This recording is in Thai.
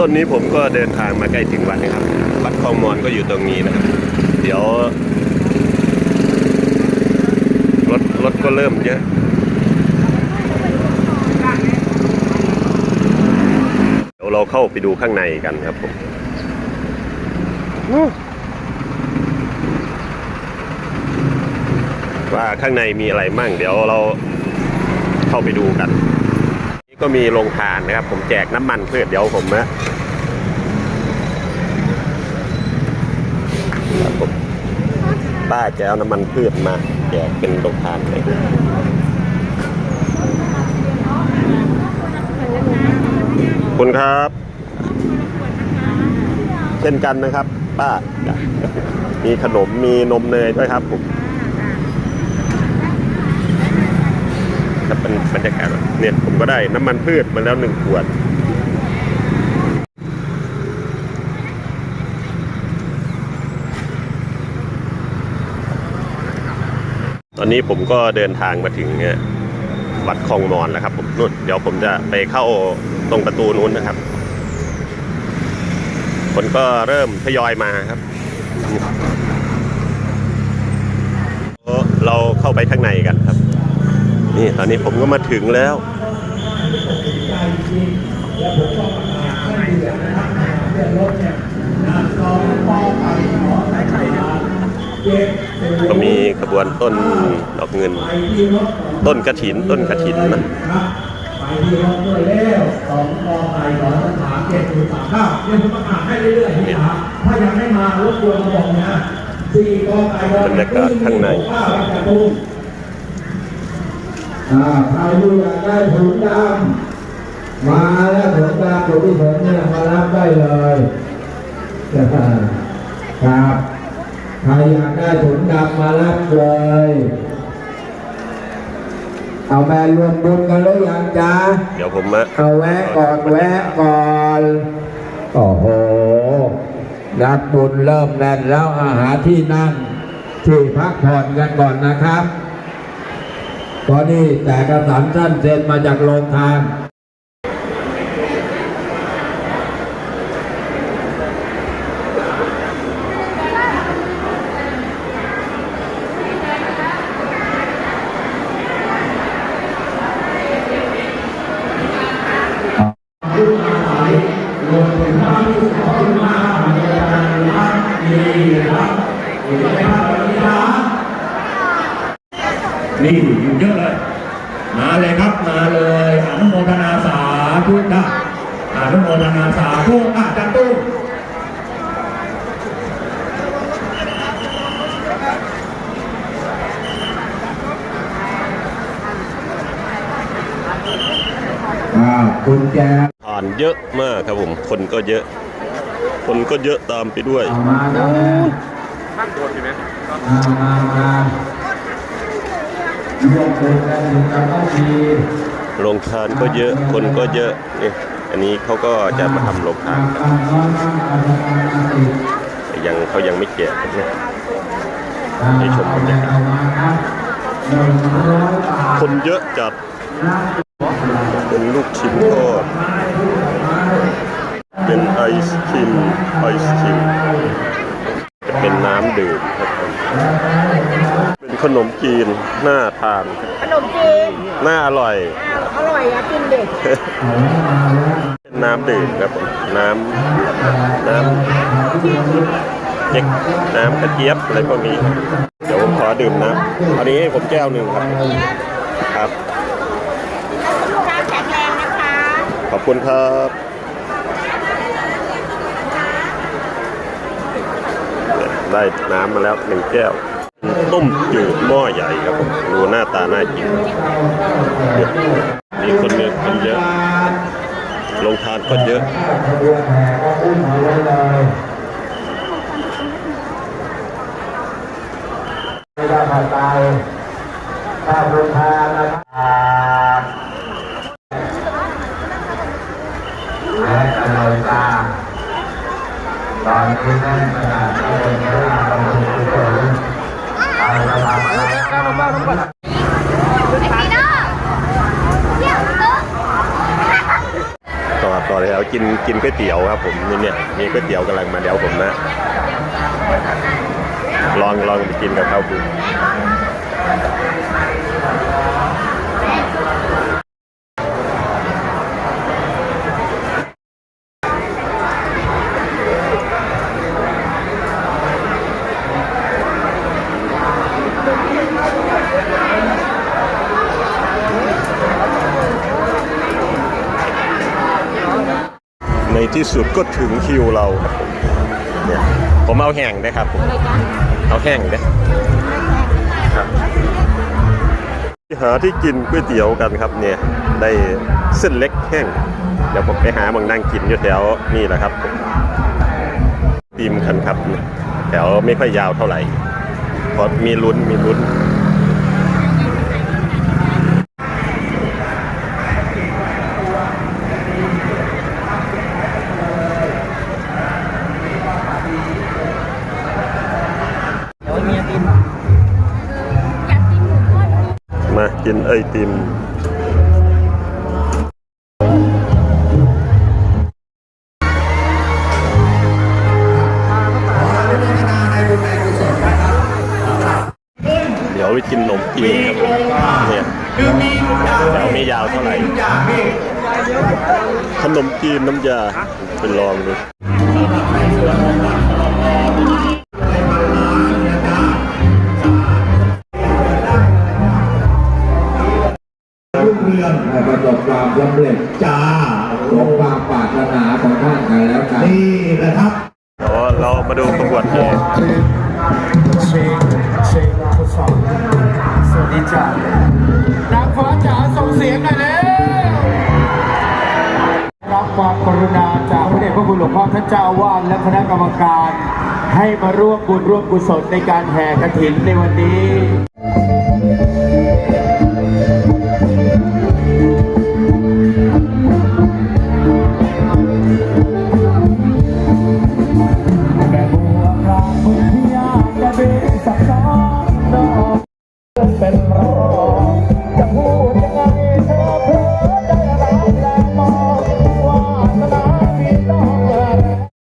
ต้นนี้ผมก็เดินทางมาใกล้ถึงวัดนะครับ วัดคลองมอนก็อยู่ตรงนี้นะครับ เดี๋ยว รถรถก็เริ่มเยอะเดี๋ยวเราเข้าไปดูข้างในกันครับผมว่าข้างในมีอะไรมั่ง เดี๋ยวเราเข้าไปดูกัน ก็มีโรงทานนะครับ ผมแจกน้ำมันพืชเดี๋ยวผมนะครับผมป้าแกเอาน้ำมันพืชมาแจกเป็นโรงทานเลยคุณครับ เช่นกันนะครับ ป้า มีขนมมีนมเนยด้วยครับผม ครับเป็นบรรยากาศเนี่ยผมก็ได้น้ำมันพืชมาแล้วหนึ่งขวดตอนนี้ผมก็เดินทางมาถึงเนี่ยวัดคลองมอนแล้วครับ ผมนู่นเดี๋ยวผมจะไปเข้าตรงประตูนู้นนะครับ คนก็เริ่มทยอยมาครับ เราเข้าไปข้างในกัน นี่ตอนนี้ผมก็มาถึงแล้วก็มีขบวนต้นดอกเงิน ต้นกระถิน ต้นกระถินนะไปที่รถด้วยแล้วสองกอไก่สองสามเจ็ดศูนย์สามเก้าเดี๋ยวผมประกาศให้เรื่อยๆที่ถามถ้ายังไม่มารบกวนมาบอกนะสี่กอไก่บรรยากาศข้างใน ข้าวจะตุ้มอ่า ใครที่อยากได้ถุงดำมาแล้วถุงดำถุงที่ผมเนี่ยมารับได้เลยครับใครอยากได้ถุงดำมารับเลย เอาแม่รวมบุญกันหรือยังจ๊ะเดี๋ยวผมมาเอาแวะก่อนแวะก่อนโอ้โหนักบุญเริ่มแน่นแล้วอาหารที่นั่งที่พักผ่อนกันก่อนนะครับ ตอนนี้แต่กระสันสั้นเซ็นมาจากโรงทานนี่ยู่เยอะ มาเลยครับมาเลยอนุโมทนาสาธุนะอนุโมทนาสาธุอาจารย์ตู้อ้าวคุณแจผ่านเยอะมากครับผมคนก็เยอะ คนก็เยอะตามไปด้วยเอามาแล้วแม่มามามาร่วมบุญกันถึงกับต้องมี โรงทานก็เยอะ คนก็เยอะนี่อันนี้เขาก็จะมาทำโรงทานแต่ยังเขายังไม่แกะครับเนี่ยเอามาครับหนึ่งร้อยบาทคนเยอะจัด เป็นลูกชิ้นทอดเป็นไอศครีมไอศครีมจะเป็นน้ำดื่มครับ ขนมจีนน่าทานขนมจีนน่าอร่อย อ้าวอร่อยอะกินเด็กเป็นน้ำดื่มครับผมน้ำน้ำเจ๊กน้ำกระเจี๊ยบอะไรพวกนี้ เดี๋ยวผมขอดื่มน้ำอันนี้ให้ผมแก้วหนึ่งครับครับ ลูกค้าแข็งแรงนะคะขอบคุณครับได้น้ำมาแล้วหนึ่งแก้ว ต้มจืดหม้อใหญ่ครับผมดูหน้าตาน่ากินมีคนเยอะคนเยอะลงทานก็เยอะขบวนแห่ก็อุ้มาไว้เลยไม่ได้ผ่านไปถ้าบุญทานนะครับและอร่อยตาตอนนี้แน่นขนาดที่เป็นเวลาบำรุงกุศลเอาละครับ ต่อต่อต่อแถวกินกินก๋วยเตี๋ยวครับผมนี่เนี่ยมีก๋วยเตี๋ยวกำลังมาเดี๋ยวผมนะ ลองลองไปกินกับเขาดู ในที่สุดก็ถึงคิวเราเนี่ยผมเอาแห้งได้ครับผมเอาแห้งได้ครับหาที่กินก๋วยเตี๋ยวกันครับเนี่ยได้เส้นเล็กแห้งเดี๋ยวผมไปหาบางนั่งกินอยู่แถวนี่แหละครับตีมคันครับแถวไม่ค่อยยาวเท่าไหร่เพราะมีลุ้นมีลุ้น กินไอติมเดี๋ยวไปกินนมจีนครับเนี่ยคือมียาวไม่ยาวเท่าไหร่ขนมจีนน้ำยาเป็นลองดูรุ่ง เรืองให้ประสบความสำเร็จจ้าสมความปรารถนาของท่านกันแล้วกันนี่แหละครับเดี๋ยวเรามาดูขบวนแห่เชงเชงทดสอบสวัสดีจ้านางฟ้าจ๋าส่งเสียงหน่อยแล้วรับความกรุณาจากพระเดชพระคุณหลวงพ่อท่านเจ้าอาวาสและคณะกรรมการ ให้มาร่วมบุญร่วมกุศลในการแห่กระถินในวันนี้